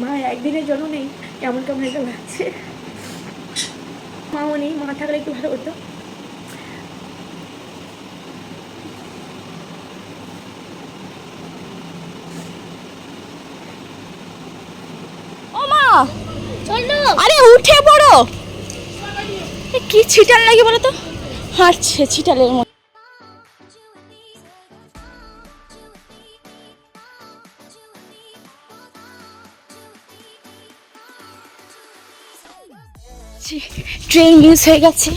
মা একদিনের জন্য নেই কেমন কেমন একটা লাগছে। মাও নেই মা থাকলে একটু ভালো হতো ও মা! আরে উঠে পড়ো। কি ছিটাল লাগে বলো তো? হাঁটছে ছিটালের মতো। ট্রেন মিস হয়ে গেছে।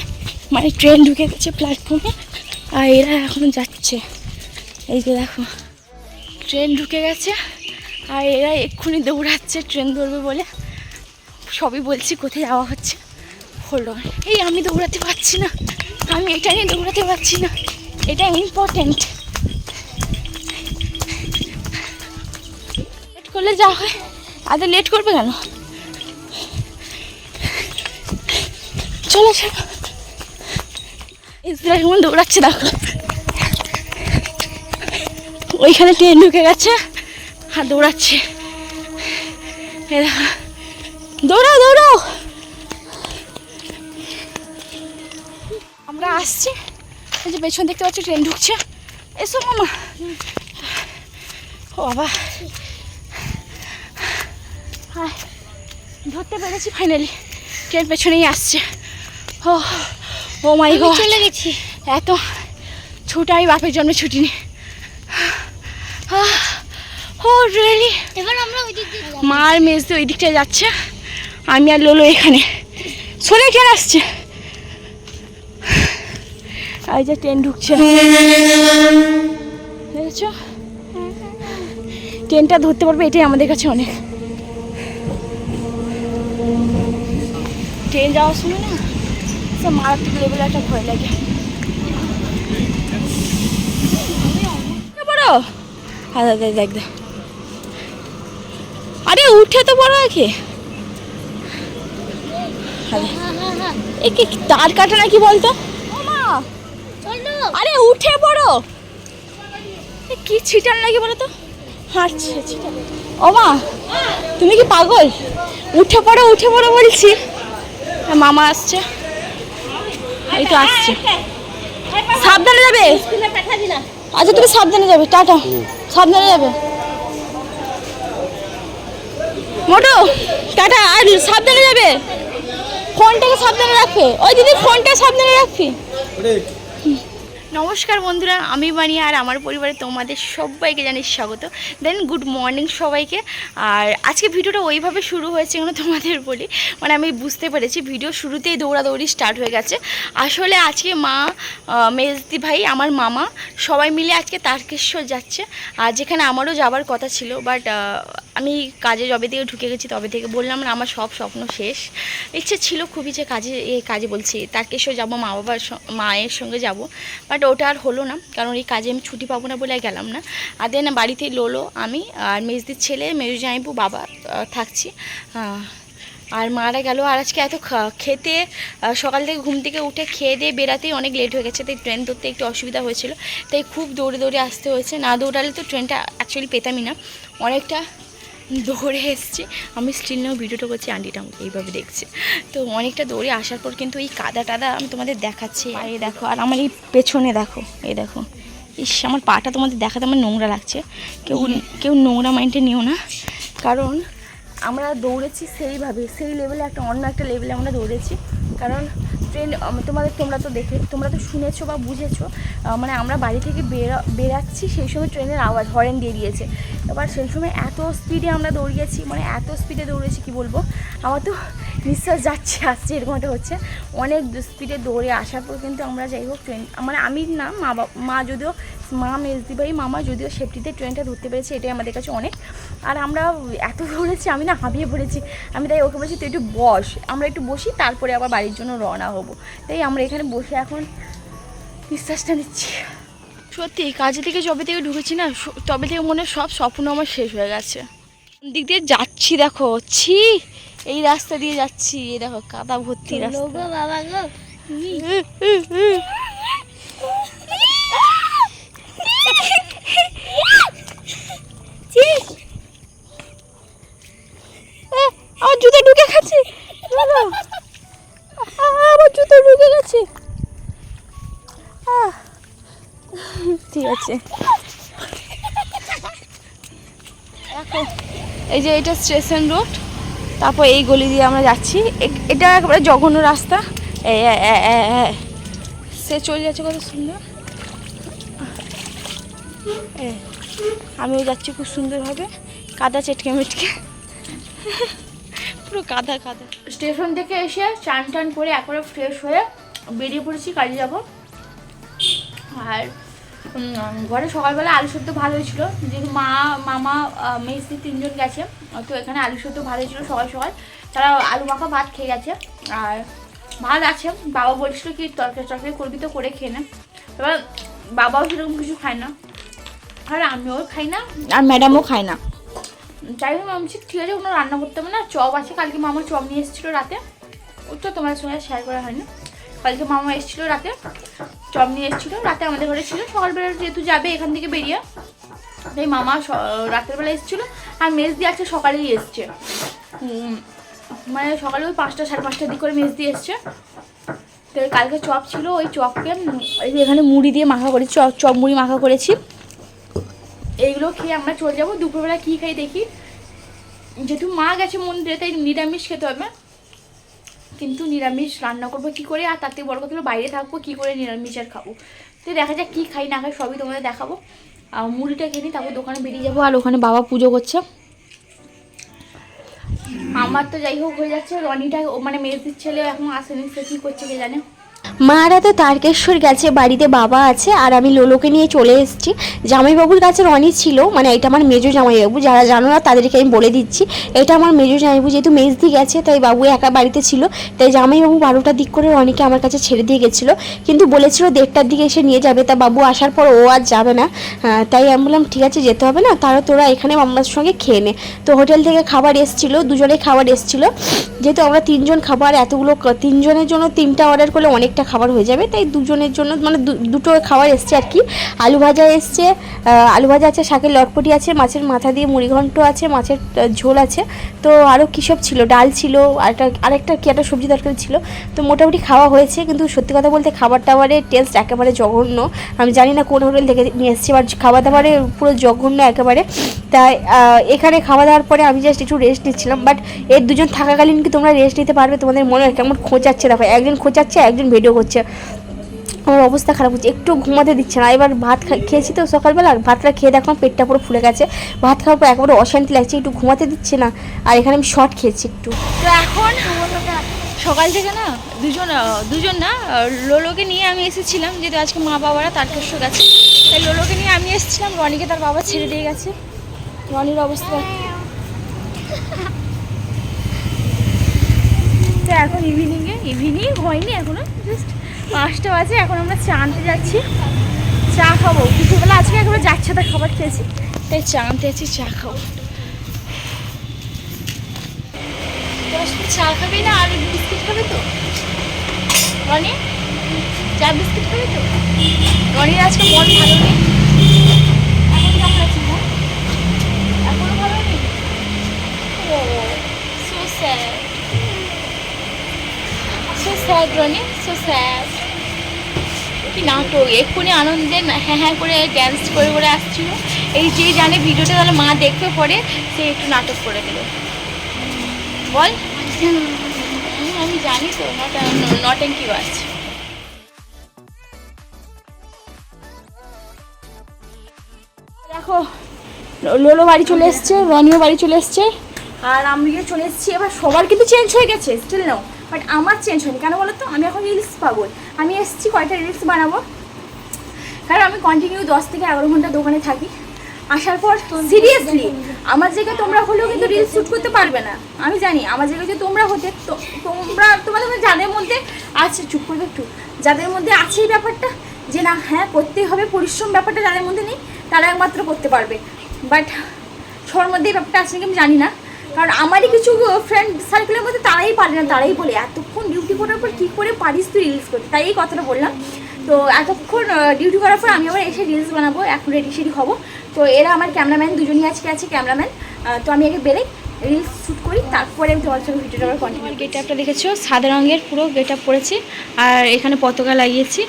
মানে ট্রেন ঢুকে গেছে প্ল্যাটফর্মে আর এরা এখন যাচ্ছে। এই যে দেখো ট্রেন ঢুকে গেছে। আর এরা এক্ষুনি দৌড়াচ্ছে ট্রেন ধরবে বলে। সবই বলছি কোথায় যাওয়া হচ্ছে। হলো এই আমি দৌড়াতে পারছি না। আমি এটা নিয়ে দৌড়াতে পারছি না। এটা ইম্পর্টেন্ট করলে যা হয়। আদে লেট করবে কেন? চলো চলো। দৌড়াচ্ছে দেখো। ওইখানে ট্রেন ঢুকে গেছে? আর দৌড়াচ্ছে। এ দেখো। দৌড়াও দৌড়াও। আমরা আসছি। এই যে পেছন দেখতে পাচ্ছি, ট্রেন ঢুকছে। এসো, মামা। ও, বাবা। হায়, ধরতে পেরেছি ফাইনালি ট্রেন পেছনেই আসছে। ও ও মাই গড চলে গেছি। এত ছুটাই বাপের জন্য ছুটি নি। ও রিয়েলি এবার আমরা ওই দিক দিয়ে যাব। মা আর মেজদি ওই দিকটায় যাচ্ছে। আমি আর লোলো এখানে। শোনে কেন আসছে? এই যে ট্রেন ঢুকছে। দেখেছ? ট্রেনটা ধরতে পারবে এটাই আমাদের কাছে অনেক। ট্রেন যাওয়ার সময় না সব মারাত্মক লেভেলে একটা ভয় লাগে। বড়। আদা দেখ দেখ দেখ আরে, উঠে তো বড় হ্যাঁ হ্যাঁ হ্যাঁ এ তার কাটা নাকি বলতো? আরে, উঠে এ কি ছিটাল নাকি বলো তো হাঁটছে ছিটাল ও মা তুমি কি পাগল? উঠে পড়ো উঠে পড়ো বলছি। মামা আসছে। এই তো আসছে। সাবধানে যাবে? আচ্ছা তুমি সাবধানে যাবে টাটা। সাবধানে যাবে। মোটো টাটা আর সাবধানে যাবে। ফোনটাকে সাবধানে রাখবে। ওই দিদি ফোনটা সাবধানে রাখবি। নমস্কার বন্ধুরা, আমি বানি আর আমার পরিবারে তোমাদের সবাইকে জানি স্বাগত। দেন গুড মর্নিং সবাইকে। আর আজকে ভিডিওটা ওইভাবে শুরু হয়েছে কেন তোমাদের বলি। মানে আমি বুঝতে পেরেছি, ভিডিও শুরুতেই দৌড়াদৌড়ি স্টার্ট হয়ে গেছে। আসলে আজকে মা মেজদি ভাই, আমার মামা সবাই মিলে আজকে তারকেশ্বর যাচ্ছে। আর যেখানে আমারও যাবার কথা ছিল বাট আমি কাজে যবে থেকে ঢুকে গেছি তবে থেকে বললাম না, আমার সব স্বপ্ন শেষ। ইচ্ছে ছিল খুবই যে কাজে, এ কাজে বলছি তারকেশ্বর যাব, মা বাবার মায়ের সঙ্গে যাব। বাট ওটা আর হলো না, কারণ এই কাজে আমি ছুটি পাবো না বলে গেলাম না। আর দেন বাড়িতে লোলো, আমি আর মেজদির ছেলে মেজু বাবা থাকছি। আর মারা গেল। আর আজকে এত খেতে সকাল থেকে ঘুম থেকে উঠে খেয়ে দিয়ে বেরাতেই অনেক লেট হয়ে গেছে, তাই ট্রেন ধরতে একটু অসুবিধা হয়েছিল। তাই খুব দৌড়ে দৌড়ে আসতে হয়েছে। না দৌড়ালে তো ট্রেনটা অ্যাকচুয়ালি পেতামই না। অনেকটা দৌড়ে এসছে। আমি স্টিল নাও ভিডিওটা করছি আন্টিটা আমাকে এইভাবে দেখছে। তো অনেকটা দৌড়ে আসার পর কিন্তু এই কাদা টাদা আমি তোমাদের দেখাচ্ছি। আর এই দেখো আর আমার এই পেছনে দেখো এই দেখো। ইস আমার পাটা তোমাদের দেখাতে আমার নোংরা লাগছে। কেউ কেউ নোংরা মাইন্ডে নিও না। কারণ আমরা দৌড়েছি সেইভাবে সেই লেভেলে একটা অন্য একটা লেভেলে আমরা দৌড়েছি। কারণ ট্রেন তোমাদের, তোমরা তো দেখে, তোমরা তো শুনেছো বা বুঝেছ মানে আমরা বাড়ি থেকে বেরা, বেরাচ্ছি, সেই সময় ট্রেনের আওয়াজ হরেন দিয়ে দিয়েছে। এবার সেই সময় এত স্পিডে আমরা দৌড়িয়েছি মানে এত স্পিডে দৌড়েছি, কি বলব? আমার তো নিঃশ্বাস যাচ্ছে, আসছে, এরকম একটা হচ্ছে। অনেক স্পিডে দৌড়ে আসার পর কিন্তু আমরা যাই হোক ট্রেন মানে আমি না মা মা যদিও মা মেজদি ভাই মামা যদিও সেফটিতে ট্রেনটা ধরতে পেরেছে এটাই আমাদের কাছে অনেক। আর আমরা এত দৌড়েছি আমি না হাঁপিয়ে পড়েছি। আমি তাই ওকে বলছি তুই একটু বস আমরা একটু বসি তারপরে আবার বাড়ির জন্য রওনা হব। তাই আমরা এখানে বসে এখন নিঃশ্বাসটা নিচ্ছি। সত্যি কাজে থেকে যবে থেকে ঢুকেছি না তবে থেকে মনে সব স্বপ্ন আমার শেষ হয়ে গেছে। দিক দিয়ে যাচ্ছি দেখো ছি এই রাস্তা দিয়ে যাচ্ছি এই দেখো কাদা ভর্তি রাস্তা। গো বাবা গো। আছে এই যে এটা স্টেশন রোড, তারপর এই গলি দিয়ে আমরা যাচ্ছি। এটা একেবারে জঘন্য রাস্তা। সে চলে যাচ্ছে কত সুন্দর। আমিও যাচ্ছি খুব সুন্দরভাবে। কাদা চেটকে মেটকে। পুরো কাদা কাদা। স্টেশন থেকে এসে চান টান করে একবারে ফ্রেশ হয়ে বেরিয়ে পড়েছি, কাজে যাব। আর ঘরে সকালবেলা আলু সেদ্ধ ভালো হয়েছিল। যেহেতু মা মামা মেসি তিনজন গেছে তো এখানে আলু সেদ্ধ ভালো হয়েছিল সকাল সকাল। তারা আলু মাখা ভাত খেয়ে গেছে। আর ভাত আছে বাবা বলছিল কি তরকারি তরকারি করবি তো করে খেয়ে না। এবার বাবাও সেরকম কিছু খায় না। আর আমিও খাই না। আর ম্যাডামও খায় না। যাই হোক আমি ঠিক আছে কোনো রান্না করতে হবে না। চপ আছে কালকে মামা চপ নিয়ে এসেছিল রাতে। ও তো তোমার সঙ্গে শেয়ার করা হয়নি। কালকে মামা এসেছিল রাতে, চপ নিয়ে এসেছিল, রাতে আমাদের ঘরে ছিল। সকালবেলা যেহেতু যাবে এখান থেকে বেরিয়ে, তাই মামা রাতের বেলা এসেছিল। আর মেজ দিয়ে আছে সকালেই এসছে। মানে সকালে ওই পাঁচটা, সাড়ে পাঁচটার দিক করে মেজ দিয়ে এসছে। তো কালকে চপ ছিল, ওই চপকে এখানে মুড়ি দিয়ে মাখা করেছি, চপ চপ মুড়ি মাখা করেছি। এইগুলো খেয়ে আমরা চলে যাব। দুপুরবেলা কী খাই দেখি। যেহেতু মা গেছে মন্দিরে, তাই নিরামিষ খেতে হবে। কিন্তু নিরামিষ রান্না করব, কী করে? আর তার থেকে বড় কথা বাইরে থাকব, কী করে নিরামিষ আর খাব? তো দেখা যাক কী খাই, না খাই, সবই তোমাদের দেখাবো। আর মুড়িটা নিই, তারপর দোকানে বেরিয়ে যাব। আর ওখানে বাবা পুজো করছে। আমার তো যাই হোক হয়ে যাচ্ছে, রনিটা মানে মেয়েদের ছেলে এখন আসেনি, সে কী করছে কে জানে? মারা তো তারকেশ্বর গেছে বাড়িতে বাবা আছে আর আমি লোলোকে নিয়ে চলে এসেছি। জামাইবাবুর কাছে রনি ছিল মানে এটা আমার মেজো জামাইবাবু যারা জানো না তাদেরকে আমি বলে দিচ্ছি। এটা আমার মেজো জামাইবাবু যেহেতু মেজদি গেছে তাই বাবু একা বাড়িতে ছিল তাই জামাইবাবু বারোটার দিক করে রনিকে আমার কাছে ছেড়ে দিয়ে গেছিল। কিন্তু বলেছিল দেড়টার দিকে এসে নিয়ে যাবে তা বাবু আসার পর ও আর যাবে না। আহ, তাই আমি বললাম ঠিক আছে যেতে হবে না তারা তোরা এখানে আমার সঙ্গে খেয়ে নে। তো হোটেল থেকে খাবার এসেছিল দুজনে খাবার এসেছিল। যেহেতু আমরা তিনজন খাবার এতগুলো তিনজনের জন্য তিনটা অর্ডার করলে অনেকটা খাবার হয়ে যাবে, তাই দুজনের জন্য মানে দুটো খাবার এসছে আর কি। আলু ভাজা এসছে আলু ভাজা আছে, শাকের লটপটি আছে, মাছের মাথা দিয়ে মুড়িঘণ্ট আছে, মাছের ঝোল আছে। তো আরও কী সব ছিল? ডাল ছিল, আরেকটা আরেকটা কি একটা সবজি তরকারি ছিল। তো মোটামুটি খাওয়া হয়েছে, কিন্তু সত্যি কথা বলতে খাবার টাবারের টেস্ট একেবারে জঘন্য। আমি জানি না কোন হোটেল থেকে নিয়ে এসেছি বাট খাবার দাবারে পুরো জঘন্য একেবারে। তাই এখানে খাওয়া দাওয়ার পরে আমি জাস্ট একটু রেস্ট নিচ্ছিলাম বাট এর দুজন থাকাকালীন কি তোমরা রেস্ট নিতে পারবে? তোমাদের মনে হয় কেমন খোঁচাচ্ছে? দেখো, একজন খোঁচাচ্ছে, একজন ভিডিও করছে আমার অবস্থা খারাপ হচ্ছে, একটু ঘুমাতে দিচ্ছে না। এবার ভাত খেয়েছি তো সকালবেলা ভাতটা খেয়ে দেখলাম পেটটা পুরো ফুলে গেছে। ভাত খাওয়ার পর একেবারে অশান্তি লাগছে, একটু ঘুমাতে দিচ্ছে না। আর এখানে আমি শর্ট খেয়েছি একটু। তো এখন সকাল থেকে না দুজন দুজন না, লোলোকে নিয়ে আমি এসেছিলাম, যেহেতু আজকে মা বাবারা তারকেশ্বর গেছে। তাই লোলোকে নিয়ে আমি এসেছিলাম, রনিকে তার বাবা ছেড়ে দিয়ে গেছে। রনির অবস্থা তো এখন ইভিনিংয়ে ইভিনিং হয়নি এখনও জাস্ট পাঁচটা বাজে, এখন আমরা চা আনতে যাচ্ছি। চা খাব। দুপুরবেলা আজকে একবার যাচ্ছে তা খাবার খেয়েছি, তাই চা আনতে যাচ্ছি, চা খাব। চা খাবি না, আর বিস্কিট খাবে তো? রনি, চা বিস্কিট খাবে তো? রনির আজকে মন ভালো নেই। স্যাড রনি সো স্যাড কি নাটক? এক্ষুনি আনন্দে হ্যাঁ হ্যাঁ করে ড্যান্স করে করে আসছিল। এই যে জানে ভিডিওটা তাহলে মা দেখবে পরে সে একটু নাটক করে দেবে বল। আমি জানি তো নটা নটেঙ্কি বাজ দেখো, লোলো বাড়ি চলে এসছে, রনিও বাড়ি চলে এসছে। আর আমিও চলে এসেছি, এবার সবার কিন্তু চেঞ্জ হয়ে গেছে স্টিল নাও বাট আমার চেঞ্জ হয়নি। কেন বলো তো আমি এখন রিলস পাগল আমি এসেছি কয়টা রিলস বানাবো? কারণ আমি কন্টিনিউ দশ থেকে এগারো ঘণ্টা দোকানে থাকি। আসার পর সিরিয়াসলি আমার জায়গায় তোমরা হলেও কিন্তু রিলস শ্যুট করতে পারবে না। আমি জানি আমার জায়গায় যদি তোমরা হতে তো তোমরা তোমাদের মধ্যে যাদের মধ্যে আছে চুপ করবে একটু। যাদের মধ্যে আছে এই ব্যাপারটা যে না হ্যাঁ করতেই হবে পরিশ্রম ব্যাপারটা যাদের মধ্যে নেই তারা একমাত্র করতে পারবে। বাট সবার মধ্যে এই ব্যাপারটা আছে কি আমি জানি না। কারণ আমারই কিছু ফ্রেন্ড সার্কেলের মধ্যে তারাই পারে না তারাই বলে এতক্ষণ ডিউটি করার পর কী করে পারিস তুই রিলস করতে? তাই এই কথাটা বললাম। তো এতক্ষণ ডিউটি করার পর আমি আবার এসে রিলস বানাবো এখন রেডি সেডি হব। তো এরা আমার ক্যামেরাম্যান দুজনই আজকে আছে ক্যামেরাম্যান তো আমি আগে বেরোই রিলস শ্যুট করি তারপরে আমি তোমার সঙ্গে ভিডিওটা আবার কন্টিনিউ গেট আপটা দেখেছ সাদা রঙের পুরো গেট আপ পরেছি আর এখানে পতাকা লাগিয়েছি।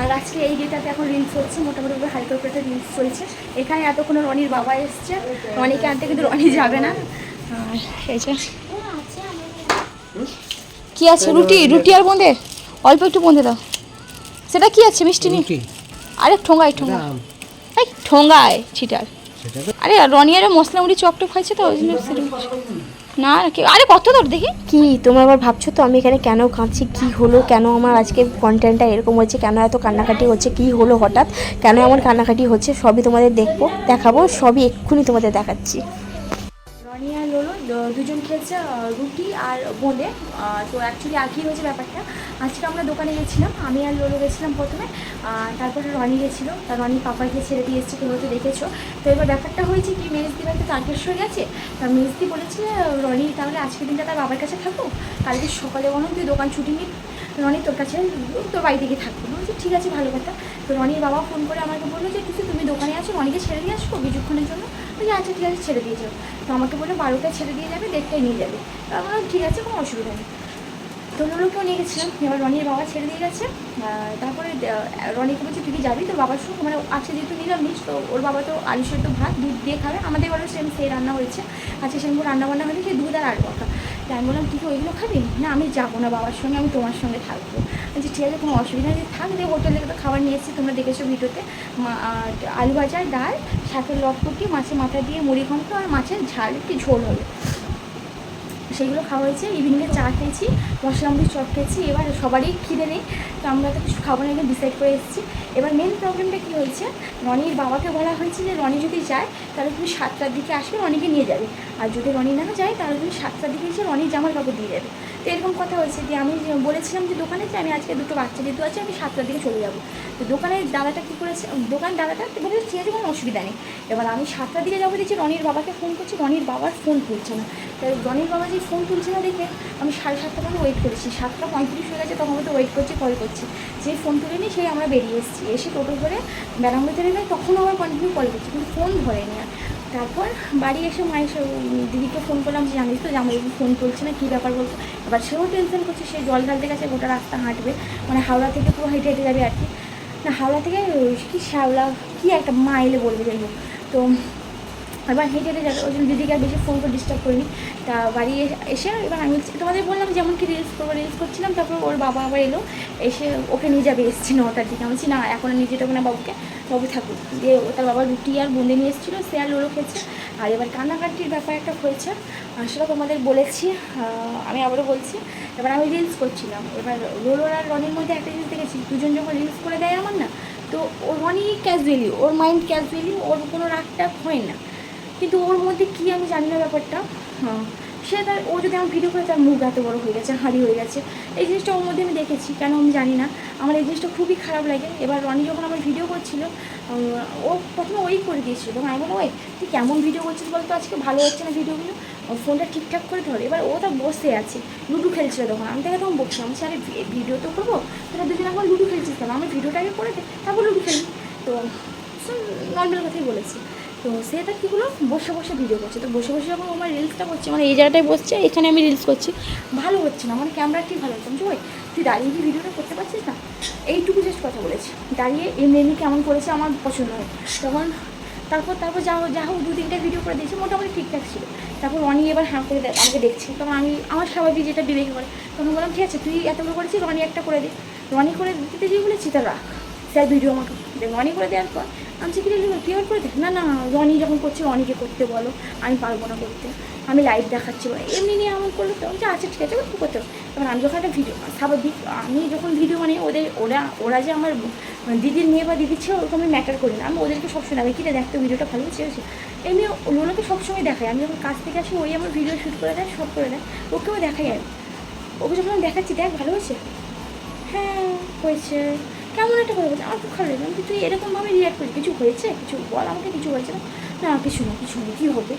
আর আজকে এই ডেটাতে এখন রিলস হচ্ছে মোটামুটি হালকা করে একটা রিলস চলছে। এখানে এতক্ষণ রনির বাবা এসছে। রনিকে আনতে কিন্তু রনি যাবে না। আর যে। কি আছে? রুটি রুটি আর বোঁদে অল্প একটু বোঁদে দাও। সেটা কি আছে মিষ্টি নেই আরে ঠোঙ্গায় ঠোঙ্গা এই ঠোঙ্গায় ছিটার। আরে রনি আরে মশলা মুড়ি চপ টপ খাইছে তো ওই জন্য। না, কি আরে, কত তোর দেখি। কি, তোমরা আবার ভাবছ তো আমি এখানে কেন কাঁদছি? কি হলো? কেন আমার আজকে কন্টেন্টটা এরকম হচ্ছে কেন এত কান্নাকাটি হচ্ছে? কি হলো হঠাৎ? কেন এমন কান্নাকাটি হচ্ছে? সবই তোমাদের দেখব, দেখাবো, সবই এক্ষুনি তোমাদের দেখাচ্ছি। দুজন খেয়েছে রুটি আর বোঁদে তো অ্যাকচুয়ালি কি হয়েছে ব্যাপারটা। আজকে আমরা দোকানে গেছিলাম, আমি আর লোলো গেছিলাম প্রথমে। তারপরে রনি গেছিল। তা রনি পাপাকে ছেড়ে দিয়ে এসছে তোমরা তো দেখেছ। তো এবার ব্যাপারটা হয়েছে কি মেজদি বাড়িতে তারকেশ্বর গেছে তা মেজদি বলেছে, রনি তাহলে আজকের দিনটা তার বাবার কাছে থাকো। কালকে সকালে বলুন তুই দোকান ছুটি নিই রনি তোর কাছে তোর বাড়ি থেকে থাকব। বলছি, ঠিক আছে, ভালো কথা। তো রনির বাবা ফোন করে আমাকে বলল যে কিছু তুমি দোকানে আছো? রনিকে ছেড়ে দিয়ে আসব কিছুক্ষণের জন্য? বলছি আচ্ছা ঠিক আছে, ছেড়ে দিয়ে যাও। তো আমাকে বলে বারোটায় ছেড়ে দিয়ে যাবে দেড়টায় নিয়ে যাবে। তো বললাম, ঠিক আছে, কোনো অসুবিধা নেই। তো লোককেও নিয়ে গেছিলাম। এবার রনির বাবা ছেড়ে দিয়ে গেছে। তারপরে রনিকে বলছে, তুই যাবি? তোর বাবার সঙ্গে মানে আজকে যেহেতু নিরামিষ, তো ওর বাবা তো আলু সেদ্ধ ভাত, দুধ দিয়ে খাবে। আমাদের এবারও সেম সেই রান্না হয়েছে। আজকে সেরকম রান্না বান্না হয়েছে দুধ আর আলু মাখা তাই আমি বললাম তুই ওইগুলো খাবি? না, আমি যাব না বাবার সঙ্গে, আমি তোমার সঙ্গে থাকব। আচ্ছা ঠিক আছে, কোনো অসুবিধা নেই থাকবে হোটেলে তো খাবার নিয়ে এসেছি, তোমরা দেখেছ ভিডিওতে আলু ভাজা, ডাল, শাকের লটকুটি মাছের মাথা দিয়ে মুড়ি ঘন্ট আর মাছের ঝাল, একটু ঝোল হলো সেগুলো খাওয়া হয়েছে। ইভিনিংয়ে চা খেয়েছি, মশলা মুড়ি, চপ খেয়েছি। এবার সবারই খিদে নেই, তো আমরা তো কিছু খাব না, এখানে ডিসাইড করে এসেছি। এবার মেন প্রবলেমটা কী হয়েছে? রনির বাবাকে বলা হয়েছে যে, রনি যদি যায়, তাহলে তুমি সাতটার দিকে আসবে, রনিকে নিয়ে যাবে। আর যদি রনি না যায়, তাহলে তুমি সাতটার দিকে এসে রনির জামার কাপড় দিয়ে যাবে। তো এরকম কথা হয়েছে যে আমি বলেছিলাম যে দোকানে যে আমি আজকে দুটো বাচ্চা যেহেতু আছে, আমি সাতটার দিকে চলে যাব। তো দোকানের দাদাটা কী করেছে, দোকান দাদাটা বলেছে ঠিক আছে, কোনো অসুবিধা নেই। এবার আমি সাতটার দিকে যাব দেখছি রনির বাবাকে ফোন করছি, রনির বাবার ফোন তুলছে না। তাই রনির বাবা যে ফোন তুলছে না দেখে আমি সাড়ে সাতটা পর্যন্ত ওয়েট করেছি। সাতটা পঁয়ত্রিশ হয়ে গেছে, তখন তো ওয়েট করছি কল করছি। যে ফোন তুলেনি, সেই আমরা বেরিয়ে এসেছি। এসে টোটো ধরে বেড়ামতে নেমে তখনও আবার কন্টিনিউ কল করছি, কিন্তু ফোন ধরেনি আর। তারপর বাড়ি এসে মায়ের দিদিকে ফোন করলাম যে, জানিস তো জামাই ফোন করছে না, কী ব্যাপার বলতো? এবার সেও টেনশন করছে, সে জল ঢালতে গেছে, গোটা রাস্তা হাঁটবে। মানে হাওড়া থেকে পুরো হেঁটে হেঁটে যাবে আর কি। না, হাওড়া থেকে কি শ্যাওলা, কী একটা মাইলে বলবে যাই হোক। তো এবার হেঁটে হেঁটে যাবে, ওই জন্য দিদিকে আর বেশি ফোন করে ডিস্টার্ব করিনি। তা বাড়ি এসে- এবার আমি তোমাদের বললাম যেমন কি রিলস করব রিলস করছিলাম, তারপর ওর বাবা আবার এলো, এসে ওকে নিয়ে যাবে এসছে নটার দিকে। আমি বলছি, না, এখন নিয়ে যেতে না বাবুকে, বাবু থাকুক। দিয়ে তার বাবা রুটি আর বুঁদে নিয়ে এসেছিল, সে আর লোলো খেয়েছে। আর এবার কান্নাকাটির ব্যাপার একটা হয়েছে। সেটা তোমাদের বলেছি আমি আবারও বলছি, এবার আমি রিলস করছিলাম। এবার লোলোর আর রনির মধ্যে একটা জিনিস দেখেছি, দুজন যখন রিলস করে দেয় আমার না, তো ও রনি ক্যাজুয়ালি ওর মাইন্ড ক্যাজুয়ালি ওর কোনো রাগ টাগ হয় না। কিন্তু ওর মধ্যে কি আমি জানি না ব্যাপারটা। হ্যাঁ। সে তার ও যদি আমার ভিডিও করে তার মুখ এত বড় হয়ে গেছে হাঁড়ি হয়ে গেছে। এই জিনিসটা ওর মধ্যে আমি দেখেছি কেন আমি জানি না। আমার এই জিনিসটা খুবই খারাপ লাগে। এবার রনি যখন আমার ভিডিও করছিল ও প্রথমে ওই করে দিয়েছিল। তখন আমি বললাম ওই তুই কেমন ভিডিও করছিস বলতো? আজকে ভালো হচ্ছে না ভিডিওগুলো ফোনটা ঠিকঠাক করে ধরে। এবার ও তো বসে আছে লুডু খেলছিল তখন। আমি তাকে তখন বলছিলাম আমি আরে ভিডিও তো করব? তোরা দুজন এখন লুডু খেলছিস কেন? আমি ভিডিওটা আগে করে দে তারপর লুডু খেলি তো নর্মাল কথাই বলেছি। তো সেটা কী হলো? বসে বসে ভিডিও করছে। তো বসে বসে যখন আমার রিলসটা করছে মানে এই জায়গাটায় বসছে, এখানে আমি রিলস করছি। ভালো হচ্ছে না মানে ক্যামেরা ঠিক ভালো হচ্ছে? ওই তুই দাঁড়িয়ে কি ভিডিওটা করতে পারছিস না? এইটুকু জাস্ট কথা বলেছি। দাঁড়িয়ে এমনি এমনি কেমন করেছে আমার পছন্দ হয় তখন তারপর তারপর যা যা হোক, দু তিনটা ভিডিও করে দিয়েছে, মোটামুটি ঠিকঠাক ছিল। তারপর রনি এবার হাঁ করে আমাকে দেখছে। তখন আমি, আমার স্বাভাবিক যেটা বিবেক করে, তখন বললাম, ঠিক আছে, তুই এতগুলো করেছিস, রনি একটা করে দে। রনি করে দিতে যে বলেছি, তা রাখ। স্যার ভিডিও আমাকে। রনি করে দেওয়ার পর আমি বলছি, কি রে তুই আর করে দেখ না না রনি যখন করছে রনিকে করতে বলো আমি পারব না করতে। আমি লাইভ দেখাচ্ছি এমনি নিয়ে আমার করল তো। আমি বলছি, আচ্ছা ঠিক আছে তুই করতে। এবার আমি যখন একটা ভিডিও স্বাভাবিক আমি যখন ভিডিও মানে ওদের ওরা ওরা যে আমার দিদির মেয়ে বা দিদির ছেলে ওরকম আমি ম্যাটার করি না। আমি ওদেরকে সবসময় দেখাই কিরে দেখতে ভিডিওটা ভালো হচ্ছে হয়েছে। এমনি লোলোকে সবসময় দেখাই। আমি যখন কাজ থেকে আসি ওই আমার ভিডিও শ্যুট করে দেয় সব করে দেয়। ওকেও দেখাই আমি ওকে যখন আমি দেখাচ্ছি দেখ ভালো হয়েছে? হ্যাঁ হয়েছে। কেমন একটা কথা বলছে, আমার খুব খারাপ লাগে তুই এরকমভাবে রিয়াক্ট করিস, কিছু হয়েছে? কিছু বল আমাকে, কিছু হয়েছে না? না, কিছু না, কিছু নেই কী হবে?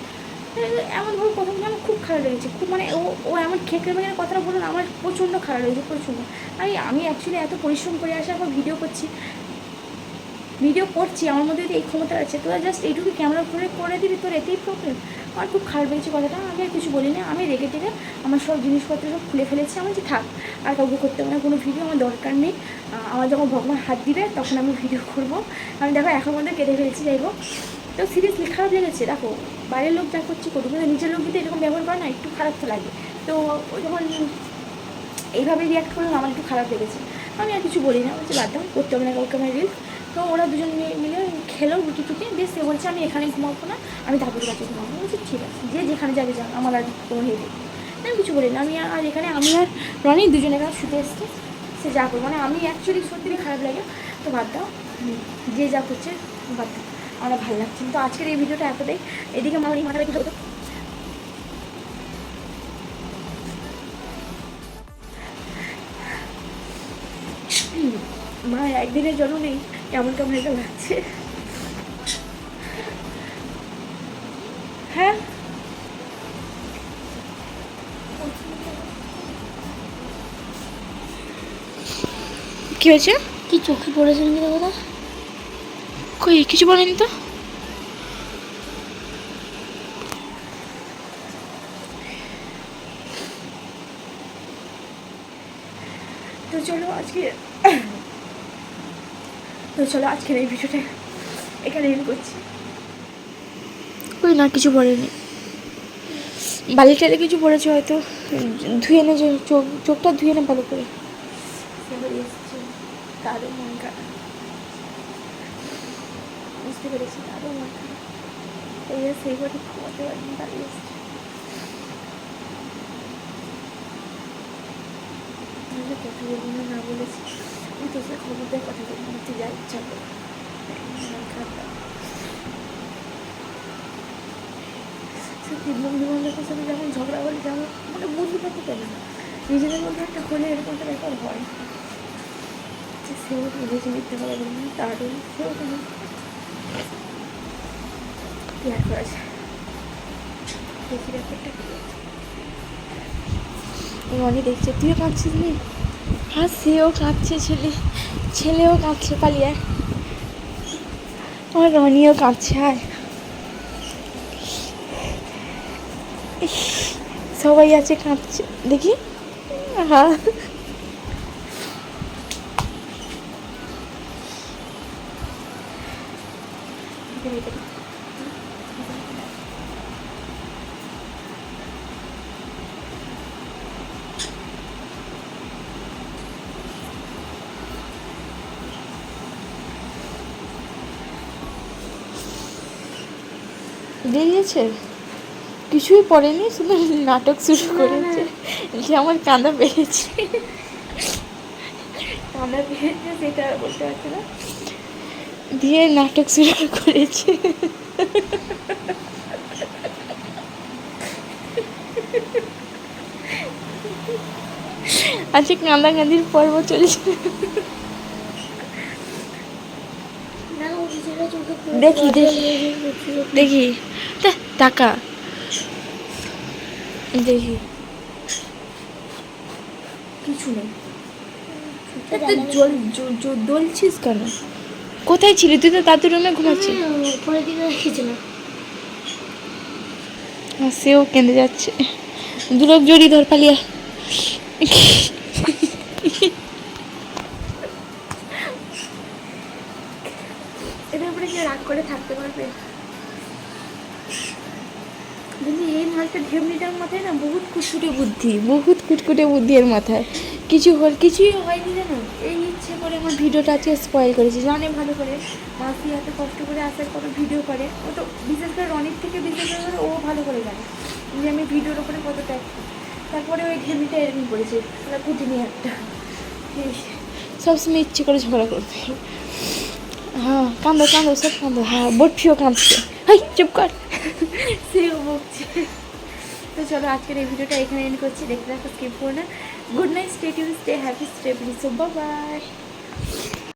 এমনভাবে কথা বলে আমার খুব খারাপ লেগেছে, খুব মানে ও ও এমন খেকড়ে মেঘের কথাটা বলুন আমার প্রচণ্ড খারাপ লেগেছে, প্রচণ্ড। আমি আমি অ্যাকচুয়ালি এত পরিশ্রম করে আসে আবার ভিডিও করছি ভিডিও করছি, আমার মধ্যে এই ক্ষমতা আছে, তোরা জাস্ট এইটুকু ক্যামেরা করে করে দিবি, তোর এতেই প্রবলেম আমার খুব খারাপ লেগেছে কথাটা, আমি আর কিছু বলি না আমি রেগে টেগে আমার সব জিনিসপত্র সব খুলে ফেলেছি। আমি যে থাক, আর কাউকে করতে না, কোনো ভিডিও আমার দরকার নেই। আমার যখন ভগবান হাত দিবে, তখন আমি ভিডিও করব। আমি দেখো, এখন মধ্যে কেটে ফেলেছি, যাই হোক। তো সিরিয়াসলি খারাপ লেগেছে, দেখো, বাইরের লোক যা করছে করুক, কিন্তু নিজের লোক যদি এরকম ব্যবহার করে না, একটু খারাপ তো লাগে। তো যখন এইভাবে রিয়াক্ট করলাম আমার একটু খারাপ লেগেছে। আমি আর কিছু বলি না বলছি, বাদ দাও, করতে হবে না কাউকে আমার রিল তো ওরা দুজন মিলে খেলো রুটি টুটি দিয়ে সে বলছে, আমি এখানে ঘুমাবো না, আমি দাদুর কাছে ঘুমাবো। বলছি, ঠিক আছে, যে যেখানে যাবে যান আমার আর কোনো হেঁটে আমি কিছু বলি না আমি আর এখানে আমি আর রনি দুজনে এখানে শুতে এসছি, সে যা করব। মানে আমি অ্যাকচুয়ালি সত্যি খারাপ লাগে, তো বাদ দাও। যে যা করছে, বাদ দাও। আমার ভালো লাগছে। তো আজকের এই ভিডিওটা এতটাই। এদিকে আমার এই মাথা রেখে হতো মা, একদিনের জন্য নেই। কেমন কেমন এটা লাগছে? হ্যাঁ? কি হয়েছে? কি চোখে পড়েছিল কি কথা কই কিছু বলেনি তো? তো চলো আজকে তো চলো আজকের এই ভিডিওটা এখানে এন্ড করছি। কই না কিছু বলেনি। বালি টালে কিছু পড়েছে হয়তো। ধুয়ে নে যে চোখ চোখটা ধুয়ে নে ভালো করে। তারও মন খারাপ বুঝতে পেরেছি তারও মন খারাপ এই সেই ঘুমাতে পারিনি এসছে। না বলেছি। আমি তোর সাথে খবরদার কথা বলব না তুই যা ইচ্ছা কর মন। সত্যি বন্ধু বান্ধবের সাথে যখন ঝগড়া হলে যেমন মানে বন্ধু থাকতে পারে না নিজেদের মধ্যে একটা হলে এরকম একটা ব্যাপার হয় সেও বুঝে নিতে পারবে না তারও সেও কেন কি আর করা যায় দেখি ব্যাপারটা কি। রনি দেখছে তুইও কাঁদছিস নি হ্যাঁ সেও কাঁদছে ছেলে, ছেলেও কাঁদছে পালিয়ে। আমার রনিও কাঁদছে আর সবাই আছে কাঁদছে। দেখি। হ্যাঁ এখানে এটা দিই। বেরিয়েছে? কিছুই পড়েনি শুধু নাটক শুরু করেছে। যে আমার কাঁদা পেয়েছে কান্না পেয়েছে সেটা বলতে পারছি না। দিয়ে নাটক শুরু করেছে। আজকে কান্দাকান্দির পর্ব চলছে। দেখি, দেখি। দেখি। টাকা। দেখি কিছু নেই। জ- কেন? কোথায় ছিলি? তুই তো দাদুর রুমে ঘুমাচ্ছিস। উপরের দিকে রেখেছিল আর সেও কেঁদে যাচ্ছে। দুলোক জড়ি ধর পালিয়ে এদের উপরে কেউ রাগ করে থাকতে পারবে কিন্তু এই মালটা ঢেমনিটার মাথায় না বহুত কুটকুটে বুদ্ধি। বহুত কুটকুটে বুদ্ধি এর মাথায়। কিছু হল কিছুই হয়নি জানো? এই ইচ্ছে করে আমার ভিডিওটা আজকে স্পয়েল করেছে। জানে ভালো করে, মাসি এত কষ্ট করে আসার কত ভিডিও করে। ও তো বিশেষ করে রনির থেকে বিশেষ করে ও ভালো করে জানে যে আমি ভিডিওর ওপরে কত ট্যাগ তারপরে ওই ঢেমিটা এরকম করেছে কুটিনি একটা। সবসময় ইচ্ছে করে ঝগড়া করবে হ্যাঁ। কান্দো কান্দো, সব কান্দো। হ্যাঁ বটফিও কাঁদছে। হাই, চুপ কর। সেও বকছে তো চলো, আজকের এই ভিডিওটা এখানে এন্ড করছি। দেখতে দেখো স্কিপ করো না। Good night stay tune stay happy stay please bye